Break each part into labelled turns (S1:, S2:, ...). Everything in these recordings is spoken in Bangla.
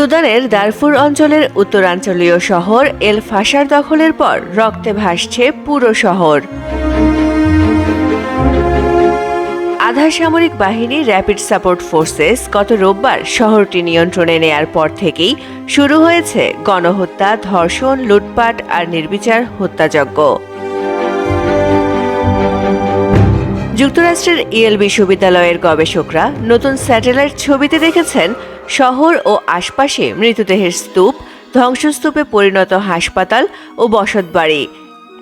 S1: সুদানের দারফুর অঞ্চলের উত্তরাঞ্চলীয় শহর এল ফাশার দখলের পর রক্তে ভাসছে পুরো শহর। আধা সামরিক বাহিনী র্যাপিড সাপোর্ট ফোর্সেস গত রোববার শহরটি নিয়ন্ত্রণে নেয়ার পর থেকেই শুরু হয়েছে গণহত্যা, ধর্ষণ, লুটপাট আর নির্বিচার হত্যাযজ্ঞ। যুক্তরাষ্ট্রের ইয়েল বিশ্ববিদ্যালয়ের গবেষকরা নতুন স্যাটেলাইট ছবিতে দেখেছেন শহর ও আশপাশে মৃতদেহের স্তূপ, ধ্বংসস্তূপে পরিণত হাসপাতাল ও বসতবাড়ি।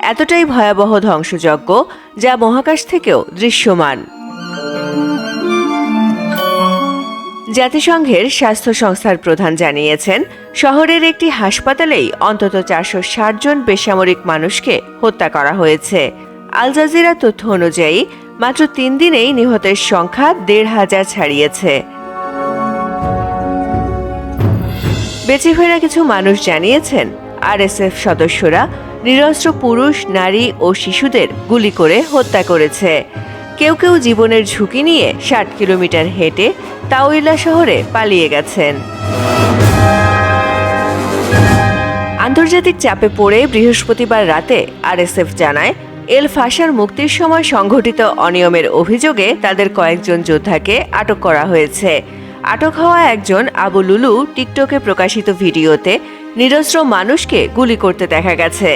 S1: এতটাই ভয়াবহ ধ্বংসযজ্ঞ যা মহাকাশ থেকেও দৃশ্যমান। জাতিসংঘের স্বাস্থ্য সংস্থার প্রধান জানিয়েছেন, শহরের একটি হাসপাতালেই অন্তত চারশো ষাট জন বেসামরিক মানুষকে হত্যা করা হয়েছে। আল জাজিরা তথ্য অনুযায়ী, মাত্র তিন দিনেই নিহতের সংখ্যা দেড় হাজার ছাড়িয়েছে। বেঁচে ফেরা কিছু মানুষ জানিয়েছেন, আরএসএফ সদস্যরা নিরস্ত্র পুরুষ, নারী ও শিশুদের গুলি করে হত্যা করেছে। কেউ কেউ জীবনের ঝুঁকি নিয়ে ষাট কিলোমিটার হেঁটে তাওইলা শহরে পালিয়ে গেছেন। আন্তর্জাতিক চাপে পড়ে বৃহস্পতিবার রাতে আরএসএফ জানায়, এল ফাশার মুক্তির সময় সংঘটিত অনিয়মের অভিযোগে তাদের কয়েকজন যোদ্ধাকে আটক করা হয়েছে। আটক হওয়া একজন আবু লুলু টিকটকে প্রকাশিত ভিডিওতে নিরস্ত্র মানুষকে গুলি করতে দেখা গেছে।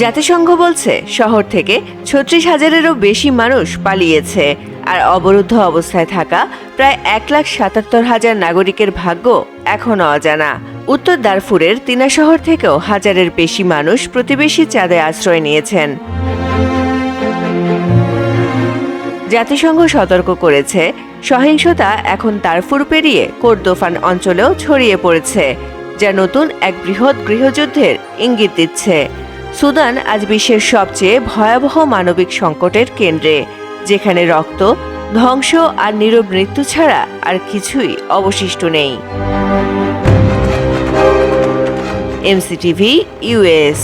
S1: জাতিসংঘ বলছে, শহর থেকে ছত্রিশ হাজারেরও বেশি মানুষ পালিয়েছে আর অবরুদ্ধ অবস্থায় থাকা প্রায় এক লাখ সাতাত্তর হাজার নাগরিকের ভাগ্য এখনও অজানা। উত্তর দারফুরের তিনা শহর থেকেও হাজারের বেশি মানুষ প্রতিবেশী চাঁদে আশ্রয় নিয়েছেন। জাতিসংঘ সতর্ক করেছে। সহিংসতা এখন দারফুর পেরিয়ে কোরদোফান অঞ্চলেও ছড়িয়ে পড়েছে, যা নতুন এক বৃহৎ গৃহযুদ্ধের ইঙ্গিত দিচ্ছে। সুদান আজ বিশ্বের সবচেয়ে ভয়াবহ মানবিক সংকটের কেন্দ্রে, যেখানে রক্ত, ধ্বংস আর নীরব মৃত্যু ছাড়া আর কিছুই অবশিষ্ট নেই। MCTV US